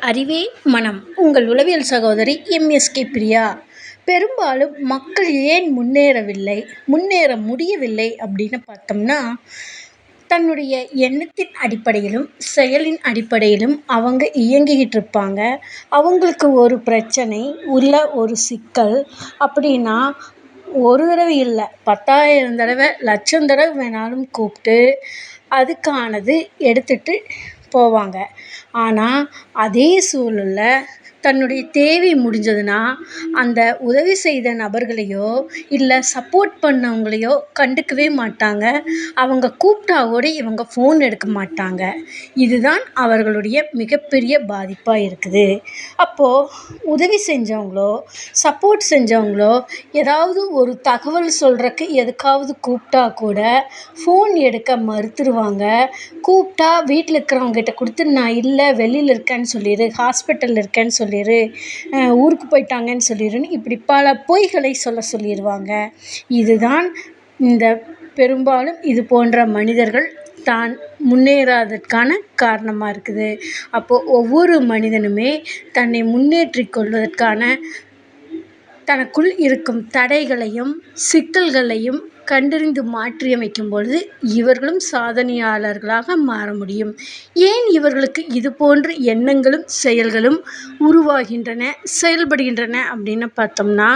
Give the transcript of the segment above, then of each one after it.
அறிவே மனம். உங்கள் உளவியல் சகோதரி எம்எஸ்கே பிரியா. பெரும்பாலும் மக்கள் ஏன் முன்னேறவில்லை முன்னேற முடியவில்லை அப்படின்னு பார்த்தோம்னா தன்னுடைய எண்ணத்தின் அடிப்படையிலும் செயலின் அடிப்படையிலும் அவங்க இயங்கிக்கிட்டு இருப்பாங்க. அவங்களுக்கு ஒரு பிரச்சனை உள்ள ஒரு சிக்கல் அப்படின்னா ஒரு தடவை இல்லை பத்தாயிரம் தடவை லட்சம் தடவை வேணாலும் கூப்பிட்டு அதுக்கானது எடுத்துகிட்டு போவாங்க. ஆனால் அதே சூழலில் தன்னுடைய தேவை முடிஞ்சதுன்னா அந்த உதவி செய்த நபர்களையோ இல்லை சப்போர்ட் பண்ணவங்களையோ கண்டுக்கவே மாட்டாங்க. அவங்க கூப்பிட்டா கூட இவங்க ஃபோன் எடுக்க மாட்டாங்க. இதுதான் அவர்களுடைய மிகப்பெரிய பாதிப்பாக இருக்குது. அப்போது உதவி செஞ்சவங்களோ சப்போர்ட் செஞ்சவங்களோ ஏதாவது ஒரு தகவல் சொல்கிறக்கு எதுக்காவது கூப்பிட்டா கூட ஃபோன் எடுக்க மறுத்துருவாங்க. கூப்பிட்டா வீட்டில் இருக்கிறவங்க அவங்கக்கிட்ட கொடுத்து நான் இல்லை வெளியில் இருக்கேன்னு சொல்லிடு ஹாஸ்பிட்டலில் இருக்கேன்னு சொல்லிடு ஊருக்கு போயிட்டாங்கன்னு சொல்லிடுன்னு இப்படி பல பொய்களை சொல்ல சொல்லிடுவாங்க இதுதான் இந்த பெரும்பாலும் இது போன்ற மனிதர்கள் தான் முன்னேறாததற்கான காரணமாக இருக்குது. அப்போது ஒவ்வொரு மனிதனுமே தன்னை முன்னேற்றிக் கொள்வதற்கான தனக்குள் இருக்கும் தடைகளையும் சிக்கல்களையும் கண்டறிந்து மாற்றியமைக்கும் பொழுது இவர்களும் சாதனையாளர்களாக மாற முடியும். ஏன் இவர்களுக்கு இது போன்ற எண்ணங்களும் செயல்களும் உருவாகின்றன செயல்படுகின்றன அப்படின்னு பார்த்தோம்னா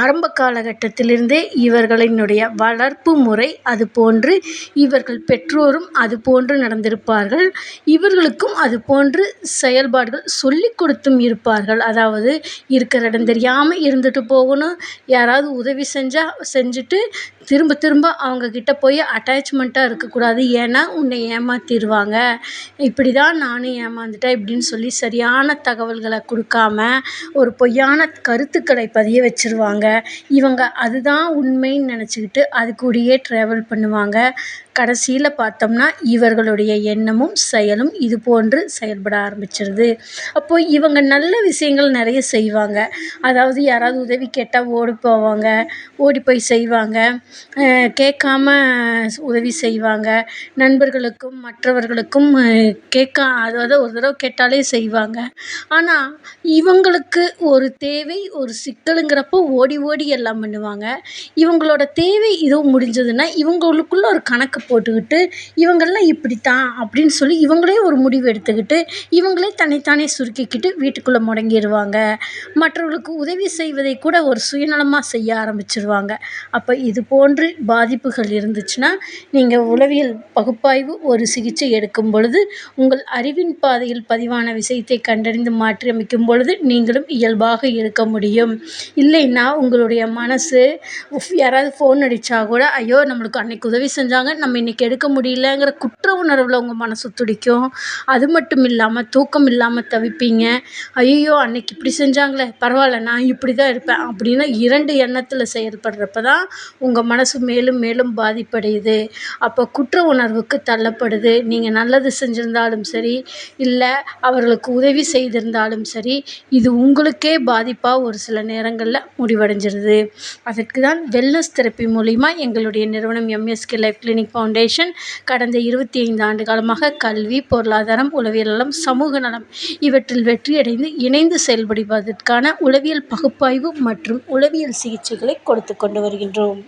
ஆரம்ப காலகட்டத்திலிருந்தே இவர்களினுடைய வளர்ப்பு முறை அது போன்று இவர்கள் பெற்றோரும் அது போன்று நடந்திருப்பார்கள். இவர்களுக்கும் அது போன்று செயல்பாடுகள் சொல்லிக் கொடுத்தும் இருப்பார்கள். அதாவது இருக்கிற இடம் தெரியாமல் இருந்துட்டு போகணும். யாராவது உதவி செஞ்சால் செஞ்சுட்டு திரும்ப திரும்ப அவங்கக்கிட்ட போய் அட்டாச்மெண்ட்டாக இருக்கக்கூடாது. ஏன்னா உன்னை ஏமாற்றிருவாங்க இப்படி தான் நானும் ஏமாந்துட்டேன் இப்படின்னு சொல்லி சரியான தகவல்களை கொடுக்காம ஒரு பொய்யான கருத்துக்களை பதிய வச்சிருவாங்க. இவங்க அதுதான் உண்மைன்னு நினச்சிக்கிட்டு அது ட்ராவல் பண்ணுவாங்க. கடைசியில் பார்த்தோம்னா இவர்களுடைய எண்ணமும் செயலும் இது போன்று செயல்பட ஆரம்பிச்சிருது. அப்போது இவங்க நல்ல விஷயங்கள் நிறைய செய்வாங்க. அதாவது யாராவது உதவி கேட்டால் ஓடி போவாங்க ஓடி போய் செய்வாங்க. கேட்காம உதவி செய்வாங்க. நண்பர்களுக்கும் மற்றவர்களுக்கும் கேட்க அதாவது ஒரு தடவை கேட்டாலே செய்வாங்க. ஆனால் இவங்களுக்கு ஒரு தேவை ஒரு சிக்கலுங்கிறப்போ ஓடி ஓடி எல்லாம் பண்ணுவாங்க. இவங்களோட தேவை இதுவும் முடிஞ்சதுன்னா இவங்களுக்குள்ள ஒரு கணக்கு போட்டுக்கிட்டு இவங்கெல்லாம் இப்படித்தான் அப்படின்னு சொல்லி இவங்களே ஒரு முடிவு எடுத்துக்கிட்டு இவங்களே தன்னைத்தானே சுருக்கிக்கிட்டு வீட்டுக்குள்ளே முடங்கிடுவாங்க மற்றவர்களுக்கு உதவி செய்வதை கூட ஒரு சுயநலமாக செய்ய ஆரம்பிச்சிருவாங்க. அப்போ இது போன்று பாதிப்புகள் இருந்துச்சுன்னா நீங்கள் உளவியல் பகுப்பாய்வு ஒரு சிகிச்சை எடுக்கும் பொழுது உங்கள் அறிவின் பாதையில் பதிவான விஷயத்தை கண்டறிந்து மாற்றியமைக்கும் பொழுது நீங்களும் இயல்பாக இருக்க முடியும். இல்லைன்னா உங்களுடைய மனசு யாராவது ஃபோன் அடித்தா கூட ஐயோ நம்மளுக்கு அன்னைக்கு உதவி செஞ்சாங்க நம்ம இன்னைக்கு எடுக்க முடியலங்கிற குற்ற உணர்வில் உங்கள் மனசு துடிக்கும். அது மட்டும் இல்லாமல் தூக்கம் இல்லாமல் தவிப்பீங்க. ஐயையோ அன்னைக்கு இப்படி செஞ்சாங்களே பரவாயில்ல நான் இப்படி தான் இருப்பேன் அப்படின்னு இரண்டு எண்ணத்தில் செயல்படுறப்ப தான் உங்கள் மனசு மேலும் மேலும் பாதிப்படையுது. அப்போ குற்ற உணர்வுக்கு தள்ளப்படுது. நீங்கள் நல்லது செஞ்சிருந்தாலும் சரி இல்லை அவர்களுக்கு உதவி செய்திருந்தாலும் சரி இது உங்களுக்கே பாதிப்பாக ஒரு சில நேரங்களில் முடிவு முடிவடைஞ்சிருது. அதற்கு தான் வெல்னஸ் தெரப்பி மூலிமா எங்களுடைய நிறுவனம் எம்எஸ்கே லைஃப் கிளினிக் ஃபவுண்டேஷன் கடந்த இருபத்தி ஐந்து ஆண்டு காலமாக கல்வி பொருளாதாரம் உளவியல் நலம் சமூக நலம் இவற்றில் வெற்றியடைந்து இணைந்து செயல்படுவதற்கான உளவியல் பகுப்பாய்வு மற்றும் உளவியல் சிகிச்சைகளை கொடுத்து கொண்டு வருகின்றோம்.